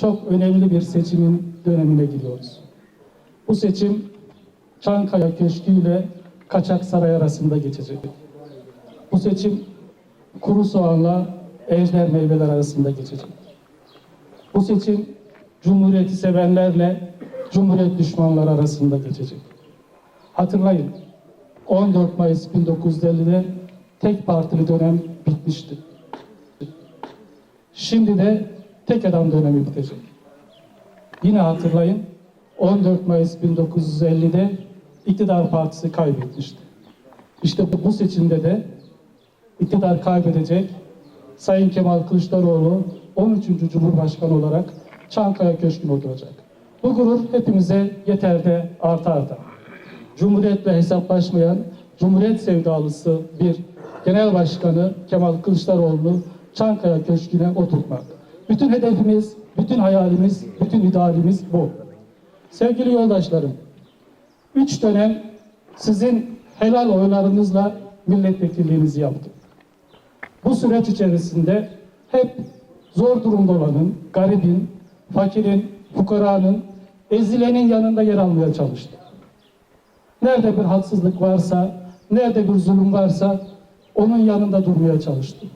çok önemli bir seçimin dönemine giriyoruz. Bu seçim Çankaya Köşkü ile Kaçak Saray arasında geçecek. Bu seçim kuru soğanla ejder meyveler arasında geçecek. Bu seçim Cumhuriyeti sevenlerle Cumhuriyet düşmanları arasında geçecek. Hatırlayın 14 Mayıs 1950'de tek partili dönem bitmişti. Şimdi de tek adam dönemi bitecek. Yine hatırlayın 14 Mayıs 1950'de iktidar partisi kaybetmişti. İşte bu seçimde de iktidar kaybedecek Sayın Kemal Kılıçdaroğlu 13. Cumhurbaşkanı olarak Çankaya Köşkü'ne oturacak. Bu gurur hepimize yeter de artar da. Cumhuriyetle hesaplaşmayan, Cumhuriyet sevdalısı bir genel başkanı Kemal Kılıçdaroğlu'nu Çankaya Köşkü'ne oturtmak. Bütün hedefimiz, bütün hayalimiz, bütün idealimiz bu. Sevgili yoldaşlarım, üç dönem sizin helal oylarınızla milletvekilliğinizi yaptım. Bu süreç içerisinde hep zor durumda olanın, garibin, fakirin, fukaranın, ezilenin yanında yer almaya çalıştım. Nerede bir haksızlık varsa, nerede bir zulüm varsa onun yanında durmaya çalıştım.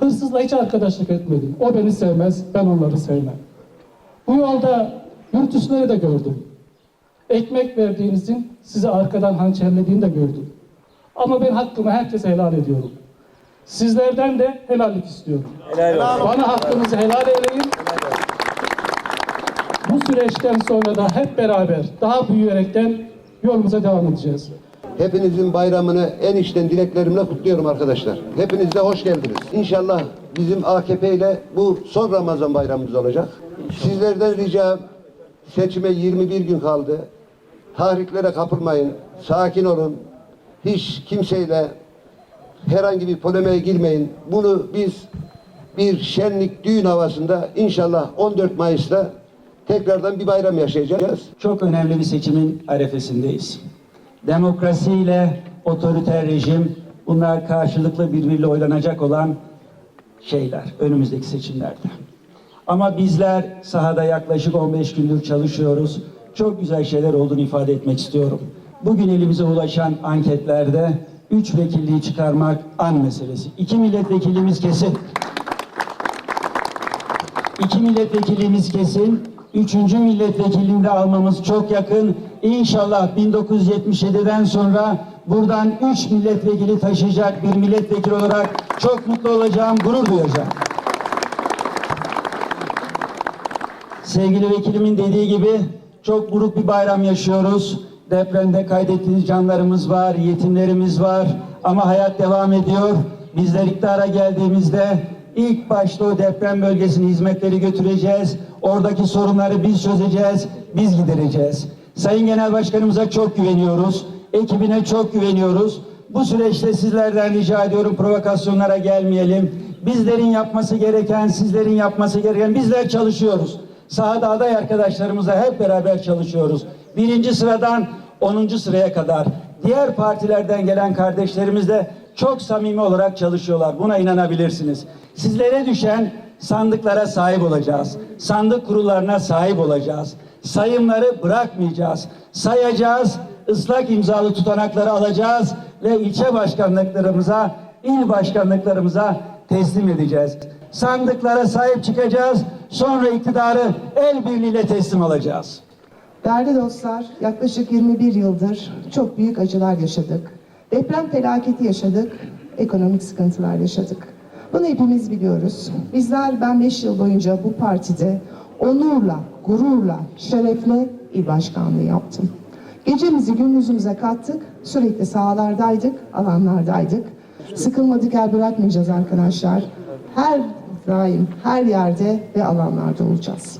Hırsızla hiç arkadaşlık etmedim. O beni sevmez, ben onları sevmem. Bu yolda yurtüsleri de gördüm. Ekmek verdiğinizin sizi arkadan hançerlediğini de gördüm. Ama ben hakkımı herkese helal ediyorum. Sizlerden de helallik istiyorum. Bana hakkınızı helal eyleyin. Bu süreçten sonra da hep beraber daha büyüyerekten yolumuza devam edeceğiz. Hepinizin bayramını en içten dileklerimle kutluyorum arkadaşlar. Hepiniz de hoş geldiniz. İnşallah bizim AKP ile bu son Ramazan bayramımız olacak. Sizlerden ricam seçime 21 gün kaldı. Tahriklere kapılmayın. Sakin olun. Hiç kimseyle herhangi bir polemiğe girmeyin. Bunu biz bir şenlik düğün havasında inşallah 14 Mayıs'ta tekrardan bir bayram yaşayacağız. Çok önemli bir seçimin arefesindeyiz. Demokrasiyle otoriter rejim bunlar karşılıklı birbiriyle oylanacak olan şeyler önümüzdeki seçimlerde. Ama bizler sahada yaklaşık 15 gündür çalışıyoruz. Çok güzel şeyler olduğunu ifade etmek istiyorum. Bugün elimize ulaşan anketlerde 3 vekilliği çıkarmak an meselesi. 2 milletvekilimiz kesin. İki milletvekilimiz kesin. Üçüncü milletvekilini de almamız çok yakın. İnşallah 1977'den sonra buradan üç milletvekili taşıyacak bir milletvekili olarak çok mutlu olacağım, gurur duyacağım. Sevgili vekilimin dediği gibi çok buruk bir bayram yaşıyoruz. Depremde kaydettiğiniz canlarımız var, yetimlerimiz var ama hayat devam ediyor. Bizler iktidara geldiğimizde ilk başta o deprem bölgesine hizmetleri götüreceğiz. Oradaki sorunları biz çözeceğiz, biz gidereceğiz. Sayın Genel Başkanımıza çok güveniyoruz. Ekibine çok güveniyoruz. Bu süreçte sizlerden rica ediyorum provokasyonlara gelmeyelim. Bizlerin yapması gereken, sizlerin yapması gereken bizler çalışıyoruz. Sahada aday arkadaşlarımızla hep beraber çalışıyoruz. Birinci sıradan 10. sıraya kadar diğer partilerden gelen kardeşlerimiz de çok samimi olarak çalışıyorlar. Buna inanabilirsiniz. Sizlere düşen sandıklara sahip olacağız. Sandık kurullarına sahip olacağız. Sayımları bırakmayacağız. Sayacağız, ıslak imzalı tutanakları alacağız ve ilçe başkanlıklarımıza, il başkanlıklarımıza teslim edeceğiz. Sandıklara sahip çıkacağız. Sonra iktidarı el birliğiyle teslim alacağız. Değerli dostlar, yaklaşık 21 yıldır çok büyük acılar yaşadık. Deprem felaketi yaşadık, ekonomik sıkıntılar yaşadık. Bunu hepimiz biliyoruz. Bizler, ben 5 yıl boyunca bu partide onurla, gururla, şerefle il başkanlığı yaptım. Gecemizi gündüzümüze kattık, sürekli sahalardaydık, alanlardaydık. Sıkılmadık el bırakmayacağız arkadaşlar. Her daim, her yerde ve alanlarda olacağız.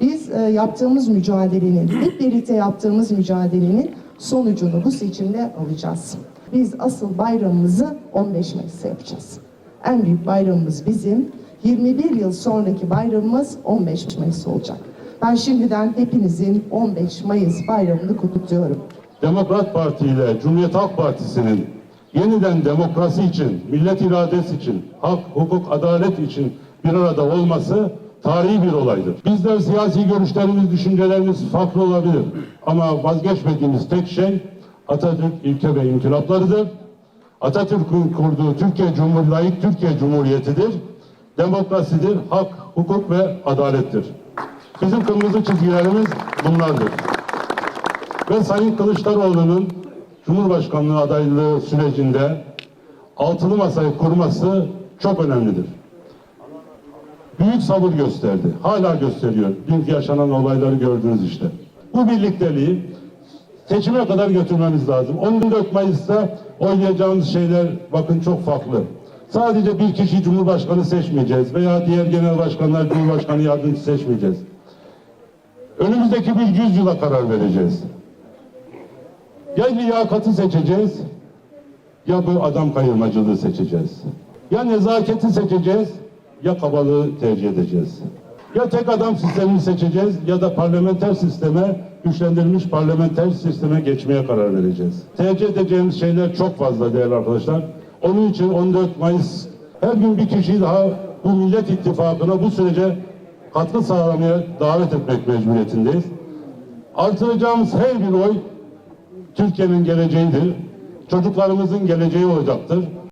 Biz e, yaptığımız mücadelenin, hep birlikte yaptığımız mücadelenin sonucunu bu seçimde alacağız. Biz asıl bayramımızı 15 Mayıs'ta yapacağız. En büyük bayramımız bizim. 21 yıl sonraki bayramımız 15 Mayıs olacak. Ben şimdiden hepinizin 15 Mayıs bayramını kutluyorum. Demokrat Parti ile Cumhuriyet Halk Partisi'nin yeniden demokrasi için, millet iradesi için, hak, hukuk, adalet için bir arada olması tarihi bir olaydır. Bizler siyasi görüşlerimiz, düşüncelerimiz farklı olabilir. Ama vazgeçmediğimiz tek şey Atatürk ilke ve inkılaplarıdır. Atatürk'ün kurduğu Türkiye Cumhuriyeti, layık Türkiye Cumhuriyeti'dir. Demokrasidir, hak, hukuk ve adalettir. Bizim kırmızı çizgilerimiz bunlardır. Ve Sayın Kılıçdaroğlu'nun Cumhurbaşkanlığı adaylığı sürecinde altılı masayı kurması çok önemlidir. Büyük sabır gösterdi. Hala gösteriyor. Dünkü yaşanan olayları gördünüz işte. Bu birlikteliği seçime kadar götürmemiz lazım. 14 Mayıs'ta oylayacağımız şeyler bakın çok farklı. Sadece bir kişi Cumhurbaşkanı seçmeyeceğiz veya diğer genel başkanlar Cumhurbaşkanı yardımcısı seçmeyeceğiz. Önümüzdeki bir yüzyıla karar vereceğiz. Ya liyakatı seçeceğiz ya bu adam kayırmacılığı seçeceğiz. Ya nezaketi seçeceğiz ya kabalığı tercih edeceğiz. Ya tek adam sistemini seçeceğiz ya da parlamenter sisteme, güçlendirilmiş parlamenter sisteme geçmeye karar vereceğiz. Tercih edeceğimiz şeyler çok fazla değerli arkadaşlar. Onun için 14 Mayıs her gün bir kişiyi daha bu Millet İttifakı'na bu sürece katkı sağlamaya davet etmek mecburiyetindeyiz. Artıracağımız her bir oy Türkiye'nin geleceğidir. Çocuklarımızın geleceği olacaktır.